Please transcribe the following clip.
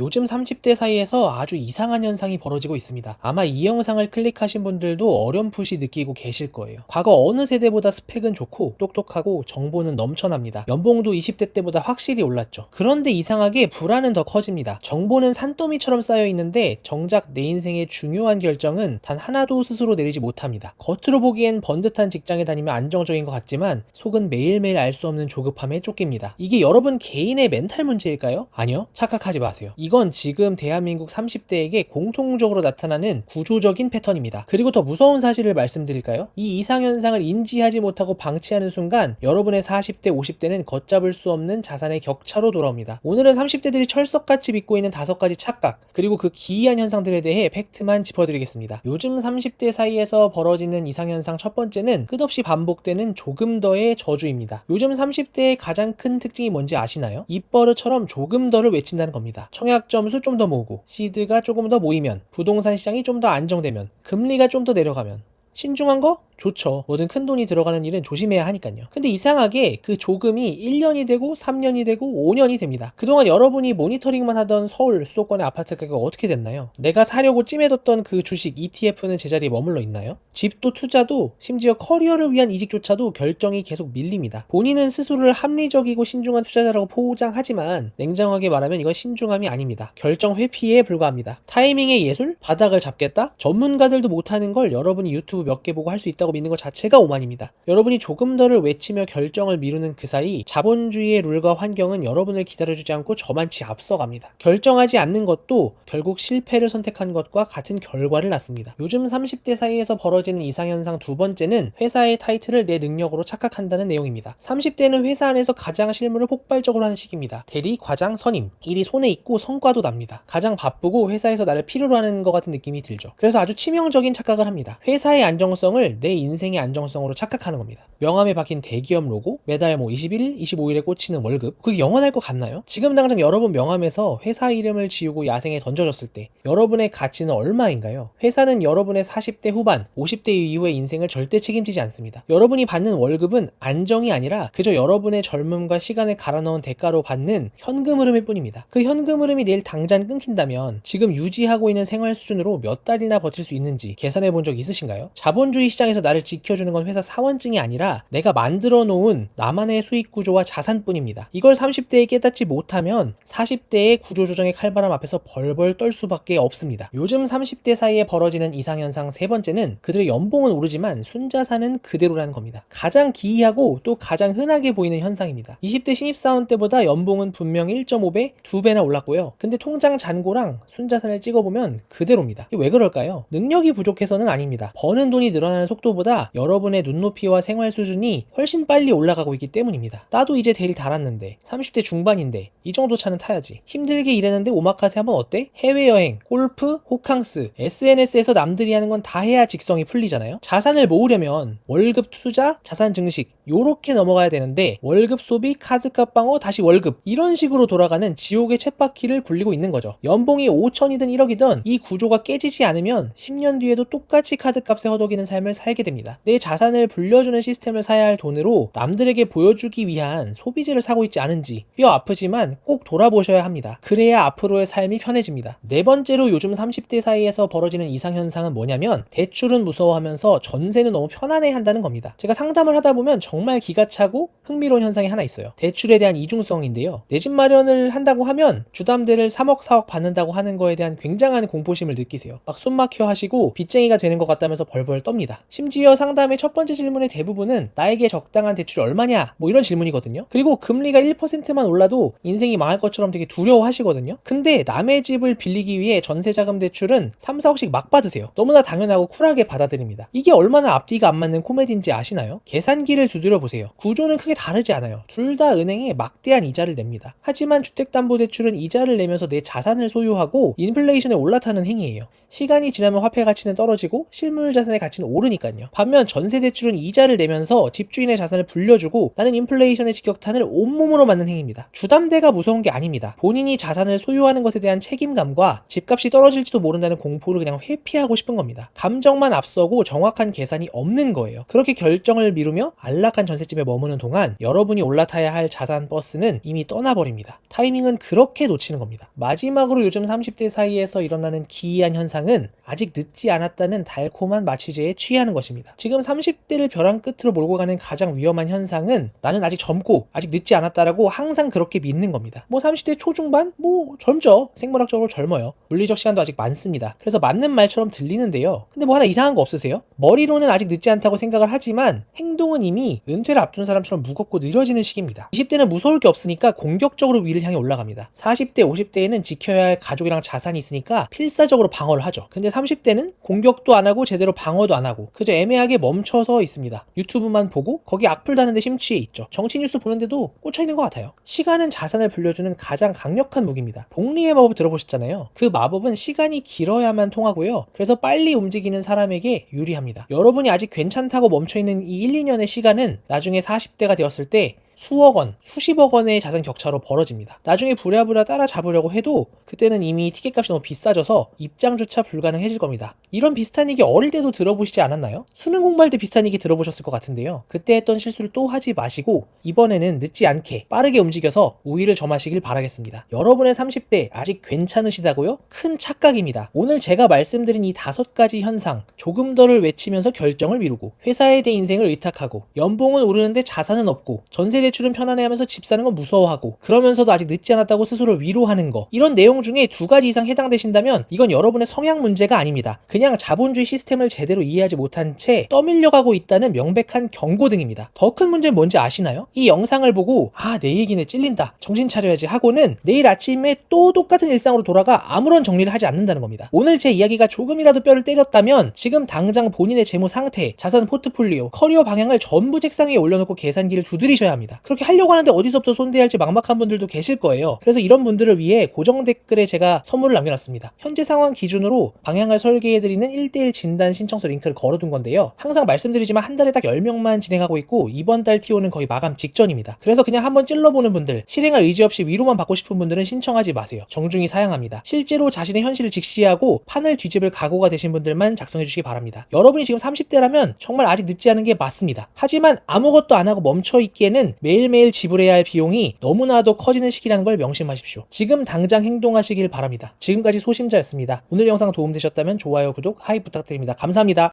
요즘 30대 사이에서 아주 이상한 현상이 벌어지고 있습니다. 아마 이 영상을 클릭하신 분들도 어렴풋이 느끼고 계실 거예요. 과거 어느 세대보다 스펙은 좋고 똑똑하고 정보는 넘쳐납니다. 연봉도 20대 때보다 확실히 올랐죠. 그런데 이상하게 불안은 더 커집니다. 정보는 산더미처럼 쌓여 있는데 정작 내 인생의 중요한 결정은 단 하나도 스스로 내리지 못합니다. 겉으로 보기엔 번듯한 직장에 다니면 안정적인 것 같지만 속은 매일매일 알 수 없는 조급함에 쫓깁니다. 이게 여러분 개인의 멘탈 문제일까요? 아니요. 착각하지 마세요. 이건 지금 대한민국 30대에게 공통적으로 나타나는 구조적인 패턴입니다. 그리고 더 무서운 사실을 말씀드릴까요? 이 이상현상을 인지하지 못하고 방치하는 순간 여러분의 40대, 50대는 걷잡을 수 없는 자산의 격차로 돌아옵니다. 오늘은 30대들이 철석같이 믿고 있는 다섯 가지 착각, 그리고 그 기이한 현상들에 대해 팩트만 짚어드리겠습니다. 요즘 30대 사이에서 벌어지는 이상현상 첫 번째는 끝없이 반복되는 조금 더의 저주입니다. 요즘 30대의 가장 큰 특징이 뭔지 아시나요? 입버릇처럼 조금 더를 외친다는 겁니다. 청약 점수 좀 더 모으고, 시드가 조금 더 모이면, 부동산 시장이 좀 더 안정되면, 금리가 좀 더 내려가면, 신중한 거? 좋죠. 뭐든 큰 돈이 들어가는 일은 조심해야 하니까요. 근데 이상하게 그 조금이 1년이 되고 3년이 되고 5년이 됩니다. 그동안 여러분이 모니터링만 하던 서울 수도권의 아파트 가격 어떻게 됐나요? 내가 사려고 찜해뒀던 그 주식 ETF는 제자리에 머물러 있나요? 집도 투자도 심지어 커리어를 위한 이직조차도 결정이 계속 밀립니다. 본인은 스스로를 합리적이고 신중한 투자자라고 포장하지만 냉정하게 말하면 이건 신중함이 아닙니다. 결정 회피에 불과합니다. 타이밍의 예술? 바닥을 잡겠다? 전문가들도 못하는 걸 여러분이 유튜브 몇 개 보고 할 수 있다고 믿는 것 자체가 오만입니다. 여러분이 조금 더를 외치며 결정을 미루는 그 사이 자본주의의 룰과 환경은 여러분을 기다려주지 않고 저만치 앞서갑니다. 결정하지 않는 것도 결국 실패를 선택한 것과 같은 결과를 낳습니다. 요즘 30대 사이에서 벌어지는 이상현상 두 번째는 회사의 타이틀을 내 능력으로 착각한다는 내용입니다. 30대는 회사 안에서 가장 실무를 폭발적으로 하는 시기입니다. 대리, 과장, 선임. 일이 손에 있고 성과도 납니다. 가장 바쁘고 회사에서 나를 필요로 하는 것 같은 느낌이 들죠. 그래서 아주 치명적인 착각을 합니다. 회사의 안정성을 내 인생의 안정성으로 착각하는 겁니다. 명함에 박힌 대기업 로고, 매달 뭐 21일, 25일에 꽂히는 월급, 그게 영원할 것 같나요? 지금 당장 여러분 명함에서 회사 이름을 지우고 야생에 던져졌을 때 여러분의 가치는 얼마인가요? 회사는 여러분의 40대 후반, 50대 이후의 인생을 절대 책임지지 않습니다. 여러분이 받는 월급은 안정이 아니라 그저 여러분의 젊음과 시간을 갈아 넣은 대가로 받는 현금 흐름일 뿐입니다. 그 현금 흐름이 내일 당장 끊긴다면 지금 유지하고 있는 생활 수준으로 몇 달이나 버틸 수 있는지 계산해 본 적 있으신가요? 자본주의 시장에서 나를 지켜주는 건 회사 사원증이 아니라 내가 만들어 놓은 나만의 수익 구조와 자산뿐입니다. 이걸 30대에 깨닫지 못하면 40대의 구조조정의 칼바람 앞에서 벌벌 떨 수밖에 없습니다. 요즘 30대 사이에 벌어지는 이상현상 세 번째는 그들의 연봉은 오르지만 순자산은 그대로라는 겁니다. 가장 기이하고 또 가장 흔하게 보이는 현상입니다. 20대 신입사원 때보다 연봉은 분명 1.5배, 2배나 올랐고요. 근데 통장 잔고랑 순자산을 찍어보면 그대로입니다. 왜 그럴까요? 능력이 부족해서는 아닙니다. 버는 돈이 늘어나는 속도보다 여러분의 눈높이와 생활 수준이 훨씬 빨리 올라가고 있기 때문입니다. 나도 이제 대일 달았는데 30대 중반인데 이 정도 차는 타야지. 힘들게 일했는데 오마카세 한번 어때? 해외여행, 골프, 호캉스, SNS에서 남들이 하는 건 다 해야 직성이 풀리잖아요. 자산을 모으려면 월급 투자, 자산 증식 요렇게 넘어가야 되는데 월급 소비, 카드값 방어, 다시 월급 이런 식으로 돌아가는 지옥의 쳇바퀴를 굴리고 있는 거죠. 연봉이 5천이든 1억이든 이 구조가 깨지지 않으면 10년 뒤에도 똑같이 카드값에 허덕이는 삶을 살게 됩니다. 내 자산을 불려주는 시스템을 사야 할 돈으로 남들에게 보여주기 위한 소비재를 사고 있지 않은지 뼈 아프지만 꼭 돌아보셔야 합니다. 그래야 앞으로의 삶이 편해집니다. 네 번째로 요즘 30대 사이에서 벌어지는 이상현상은 뭐냐면 대출은 무서워하면서 전세는 너무 편안해 한다는 겁니다. 제가 상담을 하다 보면 정말 기가 차고 흥미로운 현상이 하나 있어요. 대출에 대한 이중성인데요. 내 집 마련을 한다고 하면 주담대를 3억 4억 받는다고 하는 거에 대한 굉장한 공포심을 느끼세요. 막 숨막혀 하시고 빚쟁이가 되는 것 같다면서 벌벌 떱니다. 심지어 상담의 첫 번째 질문의 대부분은 나에게 적당한 대출이 얼마냐 뭐 이런 질문이거든요. 그리고 금리가 1%만 올라도 인생이 망할 것처럼 되게 두려워하시거든요. 근데 남의 집을 빌리기 위해 전세자금 대출은 3, 4억씩 막 받으세요. 너무나 당연하고 쿨하게 받아들입니다. 이게 얼마나 앞뒤가 안 맞는 코미디인지 아시나요? 계산기를 두드려 보세요. 구조는 크게 다르지 않아요. 둘 다 은행에 막대한 이자를 냅니다. 하지만 주택담보대출은 이자를 내면서 내 자산을 소유하고 인플레이션에 올라타는 행위예요. 시간이 지나면 화폐 가치는 떨어지고 실물 자산의 가치는 오르니까요. 있거든요. 반면 전세 대출은 이자를 내면서 집주인의 자산을 불려주고 나는 인플레이션의 직격탄을 온몸으로 맞는 행위입니다. 주담대가 무서운 게 아닙니다. 본인이 자산을 소유하는 것에 대한 책임감과 집값이 떨어질지도 모른다는 공포를 그냥 회피하고 싶은 겁니다. 감정만 앞서고 정확한 계산이 없는 거예요. 그렇게 결정을 미루며 안락한 전셋집에 머무는 동안 여러분이 올라타야 할 자산 버스는 이미 떠나버립니다. 타이밍은 그렇게 놓치는 겁니다. 마지막으로 요즘 30대 사이에서 일어나는 기이한 현상은 아직 늦지 않았다는 달콤한 마취제에 취하는 것입니다. 지금 30대를 벼랑 끝으로 몰고 가는 가장 위험한 현상은 나는 아직 젊고 아직 늦지 않았다라고 항상 그렇게 믿는 겁니다. 뭐 30대 초중반? 뭐 젊죠. 생물학적으로 젊어요. 물리적 시간도 아직 많습니다. 그래서 맞는 말처럼 들리는데요. 근데 뭐 하나 이상한 거 없으세요? 머리로는 아직 늦지 않다고 생각을 하지만 행동은 이미 은퇴를 앞둔 사람처럼 무겁고 느려지는 시기입니다. 20대는 무서울 게 없으니까 공격적으로 위를 향해 올라갑니다. 40대, 50대에는 지켜야 할 가족이랑 자산이 있으니까 필사적으로 방어를 하죠. 근데 30대는 공격도 안 하고 제대로 방어도 안 하고 그저 애매하게 멈춰서 있습니다. 유튜브만 보고 거기 악플 다는데 심취해 있죠. 정치 뉴스 보는데도 꽂혀 있는 것 같아요. 시간은 자산을 불려주는 가장 강력한 무기입니다. 복리의 마법 들어보셨잖아요. 그 마법은 시간이 길어야만 통하고요. 그래서 빨리 움직이는 사람에게 유리합니다. 여러분이 아직 괜찮다고 멈춰 있는 이 1, 2년의 시간은 나중에 40대가 되었을 때 수억 원, 수십억 원의 자산 격차로 벌어집니다. 나중에 부랴부랴 따라잡으려고 해도 그때는 이미 티켓값이 너무 비싸져서 입장조차 불가능해질 겁니다. 이런 비슷한 얘기 어릴 때도 들어보시지 않았나요? 수능 공부할 때 비슷한 얘기 들어보셨을 것 같은데요. 그때 했던 실수를 또 하지 마시고 이번에는 늦지 않게 빠르게 움직여서 우위를 점하시길 바라겠습니다. 여러분의 30대 아직 괜찮으시다고요? 큰 착각입니다. 오늘 제가 말씀드린 이 다섯 가지 현상 조금 더를 외치면서 결정을 미루고 회사에 대해 인생을 의탁하고 연봉은 오르는데 자산은 없고 전세 대 출은 편안해하면서 집 사는 건 무서워하고 그러면서도 아직 늦지 않았다고 스스로 위로하는 거 이런 내용 중에 두 가지 이상 해당되신다면 이건 여러분의 성향 문제가 아닙니다. 그냥 자본주의 시스템을 제대로 이해하지 못한 채 떠밀려가고 있다는 명백한 경고등입니다. 더 큰 문제는 뭔지 아시나요? 이 영상을 보고 아 내 얘기네 찔린다 정신 차려야지 하고는 내일 아침에 또 똑같은 일상으로 돌아가 아무런 정리를 하지 않는다는 겁니다. 오늘 제 이야기가 조금이라도 뼈를 때렸다면 지금 당장 본인의 재무 상태, 자산 포트폴리오, 커리어 방향을 전부 책상에 올려놓고 계산기를 두드리셔야 합 그렇게 하려고 하는데 어디서부터 손대야 할지 막막한 분들도 계실 거예요. 그래서 이런 분들을 위해 고정 댓글에 제가 선물을 남겨놨습니다. 현재 상황 기준으로 방향을 설계해드리는 1대1 진단 신청서 링크를 걸어둔 건데요. 항상 말씀드리지만 한 달에 딱 10명만 진행하고 있고 이번 달 TO는 거의 마감 직전입니다. 그래서 그냥 한번 찔러보는 분들, 실행할 의지 없이 위로만 받고 싶은 분들은 신청하지 마세요. 정중히 사양합니다. 실제로 자신의 현실을 직시하고 판을 뒤집을 각오가 되신 분들만 작성해 주시기 바랍니다. 여러분이 지금 30대라면 정말 아직 늦지 않은 게 맞습니다. 하지만 아무것도 안 하고 멈춰 있기에는 매일매일 지불해야 할 비용이 너무나도 커지는 시기라는 걸 명심하십시오. 지금 당장 행동하시길 바랍니다. 지금까지 소심자였습니다. 오늘 영상 도움되셨다면 좋아요, 구독, 하이 부탁드립니다. 감사합니다.